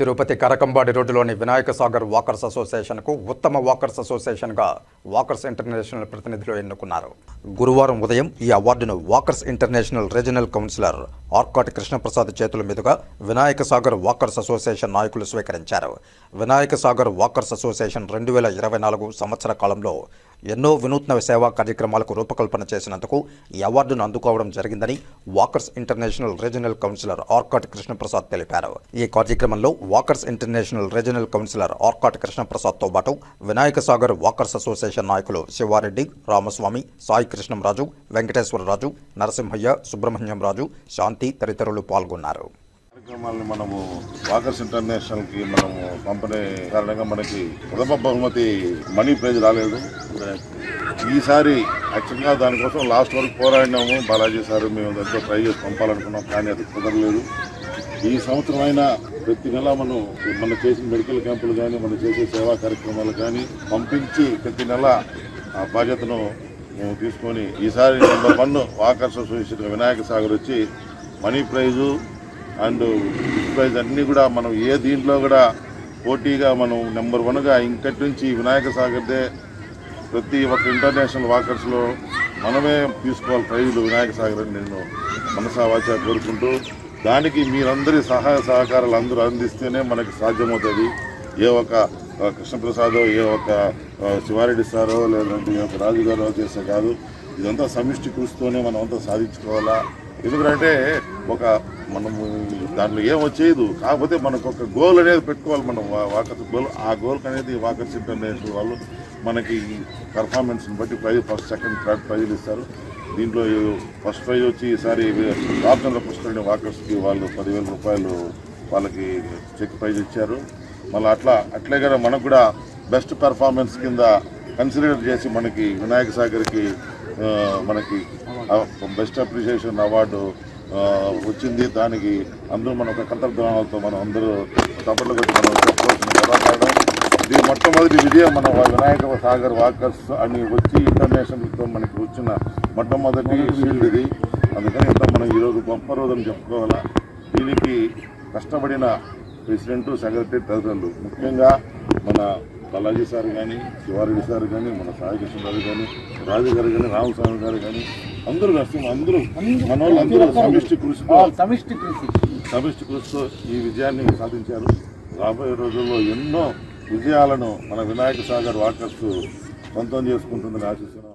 తిరుపతి కరకంబాడి రోడ్డులోని వినాయక సాగర్ వాకర్స్ అసోసియేషన్కు ఉత్తమ walkers అసోసియేషన్గా walkers international ప్రతినిధులు ఎన్నుకున్నారు. గురువారం ఉదయం ఈ అవార్డును walkers international regional councillor Arkati Krishnaprasad చేతుల మీదుగా వినాయక సాగర్ వాకర్స్ అసోసియేషన్ నాయకులు స్వీకరించారు. వినాయక సాగర్ వాకర్స్ అసోసియేషన్ రెండు వేల ఇరవై నాలుగు సంవత్సర కాలంలో ఎన్నో వినూత్న సేవా కార్యక్రమాలకు రూపకల్పన చేసినందుకు ఈ అవార్డును అందుకోవడం జరిగిందని walkers international regional councillor Arcot Krishnaprasad తెలిపారు. ఈ కార్యక్రమంలో walkers international regional councillor Arcot కృష్ణప్రసాద్తో పాటు వినాయక సాగర్ వాకర్స్ అసోసియేషన్ నాయకులు శివారెడ్డి రామస్వామి సాయి కృష్ణంరాజు వెంకటేశ్వరరాజు నరసింహయ్య సుబ్రహ్మణ్యం రాజు శాంతి తదితరులు పాల్గొన్నారు. కార్యక్రమాలను మనము వాకర్స్ ఇంటర్నేషనల్కి మనము పంపనే కారణంగా మనకి ప్రథమ బహుమతి మనీ ప్రైజ్ రాలేదు. ఈసారి యాక్చువల్గా దానికోసం లాస్ట్ వరకు పోరాడినాము. బాలాజీ సార్ మేము ఎంతో ట్రై చేసి పంపాలనుకున్నాం కానీ అది కుదరలేదు. ఈ సంవత్సరం అయినా ప్రతి నెల మనం మనం చేసిన మెడికల్ క్యాంపులు కానీ మనం చేసే సేవా కార్యక్రమాలు కానీ పంపించి ప్రతి నెల ఆ బాధ్యతను మేము తీసుకొని ఈసారి number one walkers association Vinayaka Sagar వచ్చి మనీ ప్రైజు అండ్ ప్రైజ్ అన్నీ కూడా మనం ఏ దీంట్లో కూడా పోటీగా మనం నెంబర్ వన్గా ఇంకటి నుంచి వినాయక సాగర్దే ప్రతి ఒక్క ఇంటర్నేషనల్ వాకర్స్లో మనమే తీసుకోవాలి ప్రైజులు వినాయక సాగర్ అని నేను మనసావాచ కోరుకుంటూ దానికి మీరందరి సహాయ సహకారాలు అందరూ అందిస్తేనే మనకి సాధ్యమవుతుంది. ఏ ఒక కృష్ణప్రసాదో ఏ ఒక శివారెడ్డి సారో లేదంటే ఏ ఒక రాజు గారో చేస్తే కాదు. ఇదంతా సమిష్టి కృషితోనే మనం అంతా సాధించుకోవాలా? ఎందుకంటే ఒక మనము దాంట్లో ఏం వచ్చేయదు. కాకపోతే మనకు ఒక గోల్ అనేది పెట్టుకోవాలి మనం. వాకర్స్ గోల్ ఆ గోల్ అనేది వాకర్స్ ఇంటర్నేషనల్ వాళ్ళు మనకి పర్ఫార్మెన్స్ని బట్టి ప్రైజ్ ఫస్ట్ సెకండ్ థర్డ్ ప్రైజులు ఇస్తారు. దీంట్లో ఫస్ట్ ప్రైజ్ వచ్చి ఈసారి రామచంద్ర పుష్కరిణి వాకర్స్కి వాళ్ళు పదివేల రూపాయలు వాళ్ళకి చెక్ ప్రైజ్ ఇచ్చారు. మళ్ళీ అట్లా అట్లే కదా మనకు కూడా బెస్ట్ పెర్ఫార్మెన్స్ కింద కన్సిడర్ చేసి మనకి వినాయక సాగర్కి మనకి బెస్ట్ అప్రిషియేషన్ అవార్డు వచ్చింది. దానికి అందరూ మన ఒక కంతర్ధానాలతో మనం అందరూ తప్పట్లు కొట్టి మనం చెప్పుకోవాల్సిన కళాకారుడు ఇది మొట్టమొదటి విజయం మన వినాయక సాగర్ వాకర్స్ అని వచ్చి ఇంటర్నేషనల్తో మనకి వచ్చిన మొట్టమొదటి ఫీల్డ్ ఇది. అందుకని ఇంత మనం ఈరోజు గొప్ప రోజుని చెప్పుకోవాలా. దీనికి కష్టపడిన ప్రెసిడెంట్ సెక్రటరీ తదితరులు. ముఖ్యంగా మన బాలాజీ సార్ కానీ శివారెడ్డి సార్ కానీ మన సాయి కృష్ణరాజు కానీ రాజు గారు కానీ రామస్వామి గారు కానీ అందరూ కలిసి అందరూ మన వాళ్ళు అందరూ సమిష్టి కృషితో సమిష్టి కృషి. సమిష్టి కృషితో ఈ విజయాన్ని సాధించారు. రాబోయే రోజుల్లో ఎన్నో విజయాలను మన వినాయక సాగర్ వాకర్స్ సొంతం చేసుకుంటుందని ఆశిస్తున్నాను